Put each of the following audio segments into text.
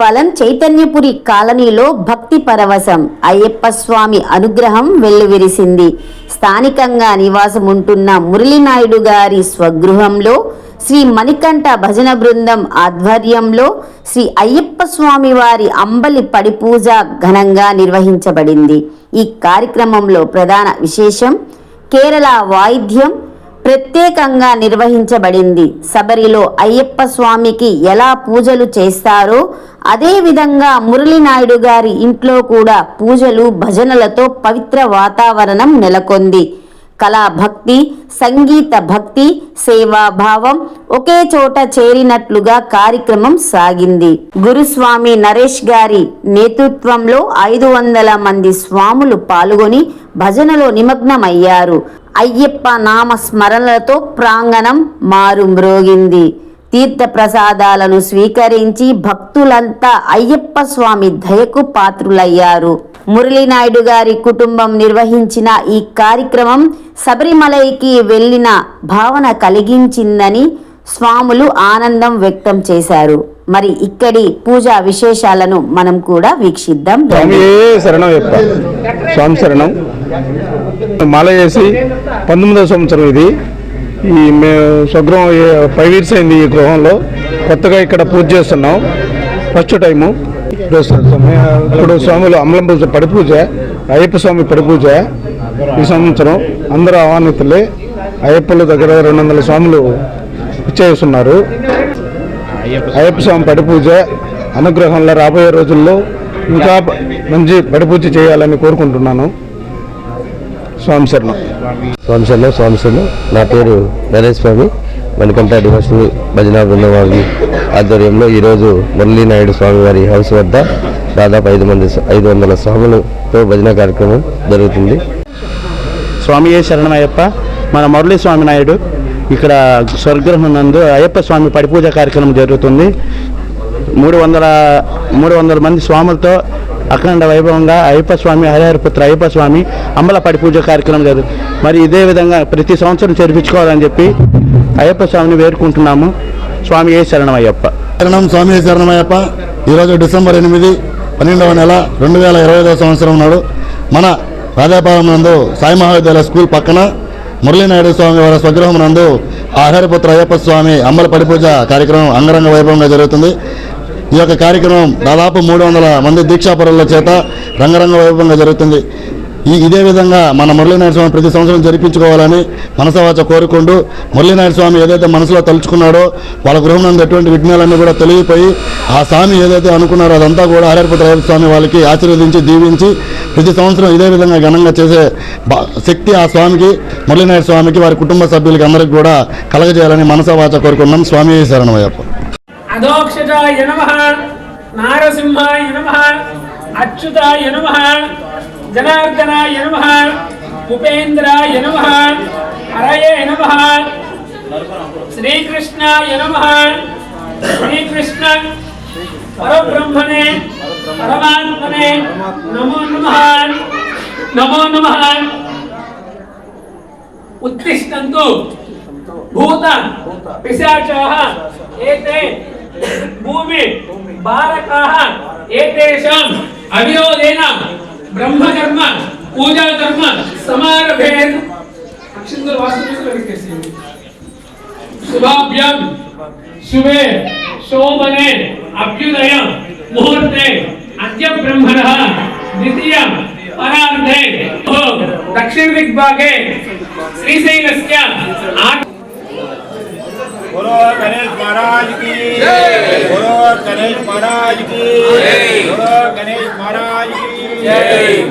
నెల్లూరులోని చైతన్యపురి కాలనీలో భక్తి పరవశం. అయ్యప్ప స్వామి అనుగ్రహం వెల్లువిరిసింది. స్థానికంగా నివాసం ఉంటున్న మురళీనాయుడు గారి స్వగృహంలో శ్రీ మణికంఠ భజన బృందం ఆధ్వర్యంలో శ్రీ అయ్యప్ప స్వామి వారి అంబలి పడిపూజ ఘనంగా నిర్వహించబడింది. ఈ కార్యక్రమంలో ప్రధాన విశేషం కేరళ వాయిద్యం ప్రత్యేకంగా నిర్వహించబడింది. శబరిలో అయ్యప్ప స్వామికి ఎలా పూజలు చేస్తారో అదేవిధంగా మురళీనాయుడు గారి ఇంట్లో కూడా పూజలు భజనలతో పవిత్ర వాతావరణం నెలకొంది. కళా భక్తి సంగీత భక్తి సేవాభావం ఒకే చోట చేరినట్లుగా కార్యక్రమం సాగింది. గురుస్వామి నరేష్ గారి నేతృత్వంలో ఐదు వందల మంది స్వాములు పాల్గొని భజనలో నిమగ్నమయ్యారు. అయ్యప్ప నామ స్మరణలతో ప్రాంగణం మారుమ్రోగింది తీర్థ ప్రసాదాలను స్వీకరించి భక్తులంతా అయ్యప్ప స్వామి దయకు పాత్రులయ్యారు. మురళీనాయుడు గారి కుటుంబం నిర్వహించిన ఈ కార్యక్రమం శబరిమలైకి వెళ్ళిన భావన కలిగించిందని స్వాములు ఆనందం వ్యక్తం చేశారు. మరి ఇక్కడి పూజా విశేషాలను మనం కూడా వీక్షిద్దాం. స్వామి శరణం చెప్ప స్వామి శరణం. మాల చేసి పంతొమ్మిదవ సంవత్సరం ఇది. ఈ మే స్వగృహం ఫైవ్ ఇయర్స్ అయింది ఈ గృహంలో. కొత్తగా ఇక్కడ పూజ చేస్తున్నాం. First time. ఇప్పుడు ఇప్పుడు స్వాములు అమలం పూజ పడి పూజ అయ్యప్ప స్వామి పడి పూజ ఈ సంవత్సరం. అందరూ ఆహ్వానితులే. అయ్యప్పల దగ్గర రెండు వందల స్వాములు ఇచ్చేస్తున్నారు అయ్యప్ప స్వామి పడి పూజ అనుగ్రహంలో రాబోయే రోజుల్లో ఇంకా మంచి పడి పూజ చేయాలని కోరుకుంటున్నాను. స్వామి శరణం. స్వామి శరణం స్వామి శరణం. నా పేరు నరేష్ స్వామి. మణికంఠ డివోషనల్ భజనా బృందం వారి ఆధ్వర్యంలో ఈరోజు మురళీ నాయుడు స్వామి వారి హౌస్ వద్ద దాదాపు ఐదు మంది ఐదు వందల స్వాములతో భజన కార్యక్రమం జరుగుతుంది. స్వామి ఏ శరణమయ్యప్ప మన మురళీ స్వామి నాయుడు ఇక్కడ స్వర్గృహం నందు అయ్యప్ప స్వామి పడిపూజ కార్యక్రమం జరుగుతుంది. మూడు వందల మూడు వందల మంది స్వాములతో అఖండ వైభవంగా అయ్యప్ప స్వామి హరిహరపుత్ర అయ్యప్ప స్వామి అమ్మలపాటి పూజ కార్యక్రమం జరుగుతుంది మరి ఇదే విధంగా ప్రతి సంవత్సరం చేర్పించుకోవాలని చెప్పి అయ్యప్ప స్వామిని వేడుకుంటున్నాము. స్వామి ఏ శరణమయ్యప్ప శరణం స్వామి శరణమయ్యప్ప ఈరోజు డిసెంబర్ ఎనిమిది పన్నెండవ నెల రెండు వేల ఇరవై ఐదవ సంవత్సరం నాడు మన రాజాపాలెం నందు సాయి మహావిద్యాలయ స్కూల్ పక్కన మురళీనాయుడు స్వామి వారి స్వగృహం నందు ఆహారపుత్ర అయ్యప్ప స్వామి అమ్మల పడిపూజ కార్యక్రమం అంగరంగ వైభవంగా జరుగుతుంది. ఈ యొక్క కార్యక్రమం దాదాపు మూడు వందల మంది దీక్షాపరుల చేత రంగరంగ వైభవంగా జరుగుతుంది. ఈ ఇదే విధంగా మన మురళీనాయుడు స్వామి ప్రతి సంవత్సరం జరిపించుకోవాలని మనసవాచ కోరుకుంటూ మురళీనాయుడు స్వామి ఏదైతే మనసులో తలుచుకున్నాడో వాళ్ళ గృహం నందు ఎటువంటి విఘ్నాలన్నీ కూడా తొలగిపోయి ఆ స్వామి ఏదైతే అనుకున్నారో అదంతా కూడా హరిహరపుత్ర స్వామి వాళ్ళకి ఆశీర్వదించి దీవించి ప్రతి సంవత్సరం ఇదే విధంగా ఘనంగా చేసే శక్తి ఆ స్వామికి మురళీనాయుడు స్వామికి వారి కుటుంబ సభ్యులకి అందరికీ కూడా కలగజేయాలని మనసవాచ కోరుకున్నాం స్వామి శరణమయ్యప్ప. అధోక్షజాయ నమ నారసింహాయ నమ అచ్యుతాయ నమ జనార్దనాయ నమ ఉపేంద్రాయ నమ హరయే నమ శ్రీకృష్ణాయ నమ శ్రీకృష్ణ పరబ్రహ్మణే పరమాత్మనే నమో నమ నమో నమ. ఉత్తిష్టంతు భూత పిశాచాహ ఏతే భూమి బాలకాः ఏతేషాం అవిరోధేన బ్రహ్మకర్మ పూజాకర్మ సమారభేన్ అక్షంతలు వాస్తు శుభాభ్యాం శుభే శోభనే అభ్యుదయ ముహూర్తే అద్య బ్రహ్మణ ద్వితీయ పరార్ధే దక్షిణ దిగ్భాగే శ్రీశైలస్య ఆ गुरु गणेश महाराज की। गुरु गणेश महाराज की। गुरु गणेश महाराज की।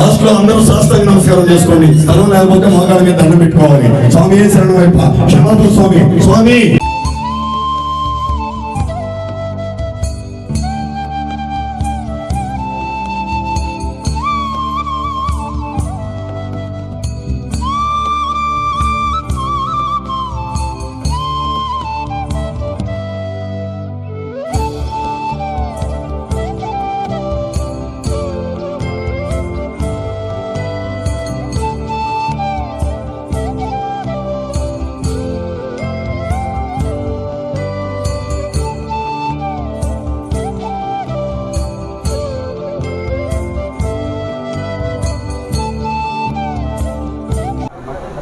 లాస్ట్లో అందరూ శాస్త్రంగా నమస్కారం చేసుకోండి. స్థలం లేకపోతే మోకాళ్ళ మీద దండం పెట్టుకోవాలి. స్వామి శరణం వైపు. క్షమాపణ స్వామి స్వామి.